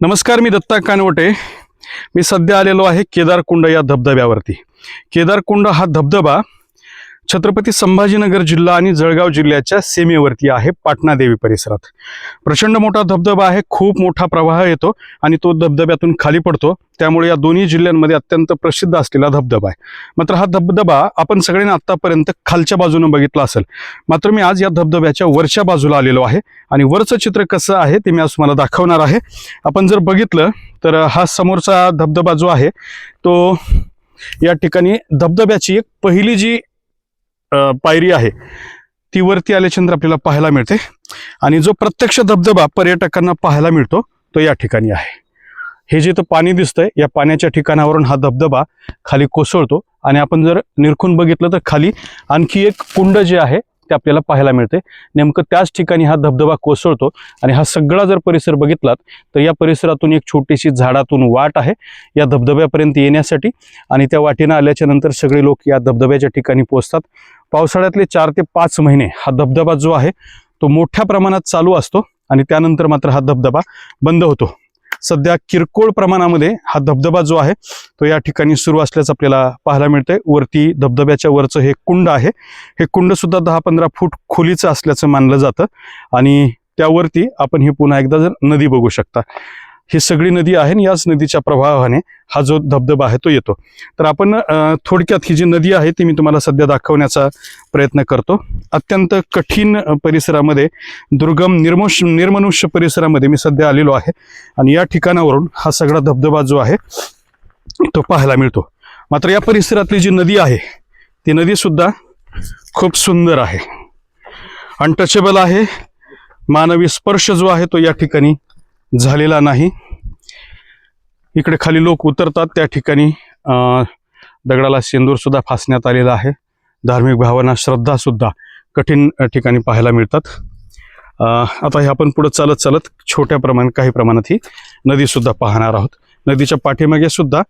नमस्कार मी दत्ता कानवटे. मी सध्या आलेलो आहे केदारकुंड या धबधब्यावरती. केदारकुंड हा धबधबा छत्रपती संभाजीनगर जिल्हा आणि जळगाव जिल्ह्याच्या सीमेवरती आहे पाटणा देवी परिसरात. प्रचंड मोठा धबधबा आहे खूप मोठा प्रवाह येतो आणि तो धबधब्यातून खाली पडतो. त्यामुळे या दोन्ही जिल्ह्यांमध्ये अत्यंत प्रसिद्ध असलेला धबधबा आहे. मात्र हा धबधबा आपण सगळ्यांनी आतापर्यंत खालच्या बाजूने बघितला असेल. मात्र मी आज या धबधब्याच्या वरच्या बाजूला आलेलो आहे आणि वरचं चित्र कसं आहे ते मी आज तुम्हाला दाखवणार आहे. आपण जर बघितलं तर हा समोरचा धबधबा जो आहे तो या ठिकाणी धबधब्याची एक पहिली जी पायरी आहे. ती वरती आल्याच्यानंतर आपल्याला पाहायला मिळते. आणि जो प्रत्यक्ष धबधबा पर्यटकांना पाहायला मिळतो तो या ठिकाणी आहे. हे जे पाणी दिसतंय या पाण्याच्या ठिकाणावरून हा धबधबा खाली कोसळतो. आणि आपण जर निरखून बघितलं तर खाली आणखी एक कुंड जे आहे ते आपल्याला पाहायला मिळते. नेमकं त्याच ठिकाणी हा धबधबा कोसळतो आणि हा सगळा जर परिसर बघितलात तर या परिसरातून एक छोटीशी झाडातून वाट आहे या धबधब्यापर्यंत येण्यासाठी आणि त्या वाटेनं आल्याच्यानंतर सगळे लोक या धबधब्याच्या ठिकाणी पोहोचतात. पावसाळ्यातले चार ते पाच महिने हा धबधबा जो आहे तो मोठ्या प्रमाणात चालू असतो आणि त्यानंतर मात्र हा धबधबा बंद होतो. सध्या किरकोळ प्रमाणामध्ये हा धबधबा जो आहे तो या ठिकाणी सुरू असल्याचं आपल्याला पाहायला मिळतंय. वरती धबधब्याच्या वरचं हे कुंड आहे. हे कुंड सुद्धा दहा पंधरा फूट खोलीचं असल्याचं मानलं जातं आणि त्यावरती आपण ही पुन्हा एकदा जर नदी बघू शकता. ही सगळी नदी आहे आणि याच नदीच्या प्रभावाने हा जो धबधबा आहे तो येतो. तर आपण थोडक्यात ही जी नदी आहे ती मी तुम्हाला सध्या दाखवण्याचा प्रयत्न करतो. अत्यंत कठीण परिसरामध्ये दुर्गम निर्मोष निर्मनुष्य परिसरामध्ये मी सध्या आलेलो आहे. आणि या ठिकाणावरून हा सगळा धबधबा जो आहे तो पाहायला मिळतो. मात्र या परिसरातली जी नदी आहे ती नदी सुद्धा खूप सुंदर आहे. अनटचेबल आहे. मानवी स्पर्श जो आहे तो या ठिकाणी झालेला नाही. इकडे खाली लोक उतरतात त्या ठिकाणी दगडाला सेंदूरसुद्धा फासण्यात आलेला आहे. धार्मिक भावना श्रद्धा सुद्धा कठीण ठिकाणी पाहायला मिळतात. आता हे आपण पुढे चालत चालत छोट्या प्रमाणात काही प्रमाणात ही नदी सुद्धा पाहणार आहोत. नदीच्या पाठीमागे सुद्धा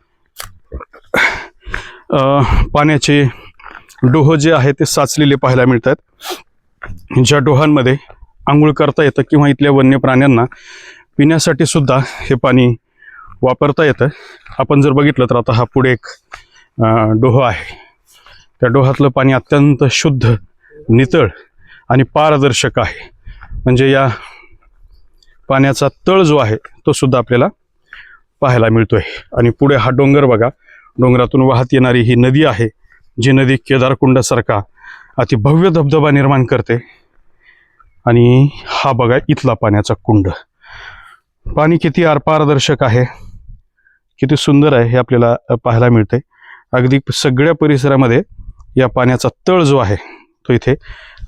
पाण्याचे डोह जे आहे ते साचलेले पाहायला मिळतात. ज्या डोहांमध्ये आंघोळ करता येतं किंवा इथल्या वन्य प्राण्यांना पिण्यासाठी सुद्धा हे पाणी वापरता येतं. आपण जर बघितलं तर आता हा पुढे एक डोह आहे. त्या डोहातलं पाणी अत्यंत शुद्ध नितळ आणि पारदर्शक आहे. म्हणजे या पाण्याचा तळ जो आहे तो सुद्धा आपल्याला पाहायला मिळतोय. आणि पुढे हा डोंगर बघा. डोंगरातून वाहत येणारी ही नदी आहे जी नदी केदारकुंडासारखा अति भव्य धबधबा निर्माण करते. आणि हा बघा इथला पाण्याचा कुंड. पाणी किती अपारदर्शक आहे किती सुंदर आहे हे आपल्याला पाहायला मिळते अगदी सगळ्या परिसरामध्ये या पाण्याचा तळ जो आहे तो इथे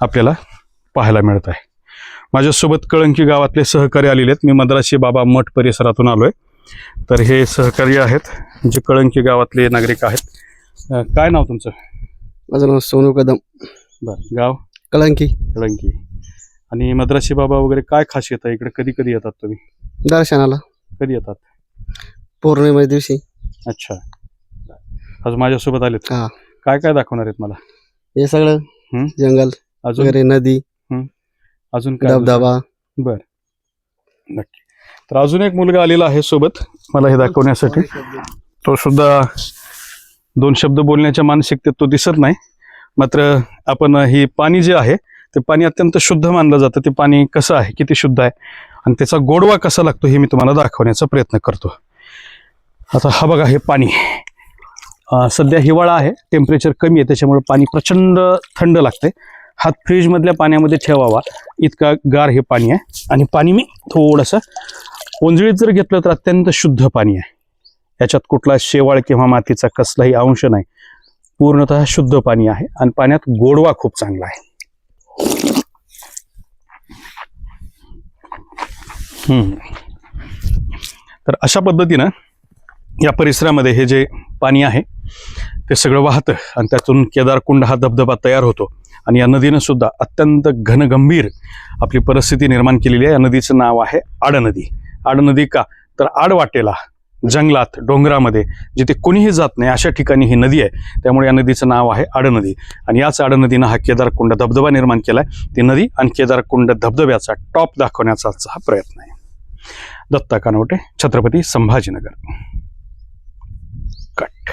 आपल्याला पाहायला मिळत आहे. माझ्यासोबत कळंकी गावातले सहकारी आलेले आहेत. मी मद्रासी बाबा मठ परिसरातून आलोय. तर हे सहकारी आहेत जे कळंकी गावातले नागरिक आहेत. काय नाव तुमचं? माझं नाव सोनू कदम. बरं गाव? कळंकी. कळंकी. आणि मद्रासी बाबा वगैरे काय खासियत आहे इकडे कधी कधी येतात तुम्ही? दर्शनाला. कधी येतात? पौर्णिमे दिवशी. अच्छा. आज माझ्यासोबत आलेत हा. काय काय दाखवणार आहेत मला? हे सगळं हम्म. जंगल अजून? वगैरे नदी. अजून काय धबधबा. बर. नक्की. तर अजून एक मुलगा आलेला आहे सोबत मला हे दाखवण्यासाठी. तो सुद्धा दोन शब्द बोलण्याच्या मानसिकतेत तो दिसत नाही. मात्र आपण ही पाणी जे आहे ते पाणी अत्यंत शुद्ध मानलं जातं. ते पाणी कसं आहे? किती शुद्ध आहे? आणि त्याचा गोडवा कसा लागतो हे मी तुम्हाला दाखवण्याचा प्रयत्न करतो. आता हा बघा हे पाणी. सध्या हिवाळा आहे. टेम्परेचर कमी आहे. त्याच्यामुळे पाणी प्रचंड थंड लागते हात फ्रीजमधल्या पाण्यामध्ये ठेवावा. इतका गार हे पाणी आहे. आणि पाणी मी थोडंसं ओंजळीत जर घेतलं तर अत्यंत शुद्ध पाणी आहे. याच्यात कुठला शेवाळ किंवा मातीचा कसलाही अंश नाही. पूर्णतः शुद्ध पाणी आहे. आणि पाण्यात गोडवा खूप चांगला आहे. तर अशा पद्धतीनं या परिसरामध्ये हे जे पाणी आहे ते सगळं वाहतं आणि त्यातून केदारकुंड हा धबधबा तयार होतो. आणि या नदीनं सुद्धा अत्यंत घनगंभीर आपली परिस्थिती निर्माण केलेली आहे. या नदीचं नाव आहे आड नदी आड नदी का? तर आडवाटेला जंगलात डोंगरामध्ये जिथे कोणीही जात नाही अशा ठिकाणी ही नदी आहे. त्यामुळे या नदीचं नाव आहे आडनदी आणि याच आडनदीनं हा केदारकुंड धबधबा निर्माण केला आहे ती नदी आणि केदारकुंड धबधब्याचा टॉप दाखवण्याचा हा प्रयत्न आहे. दत्ता कानवटे छत्रपती संभाजीनगर. कट.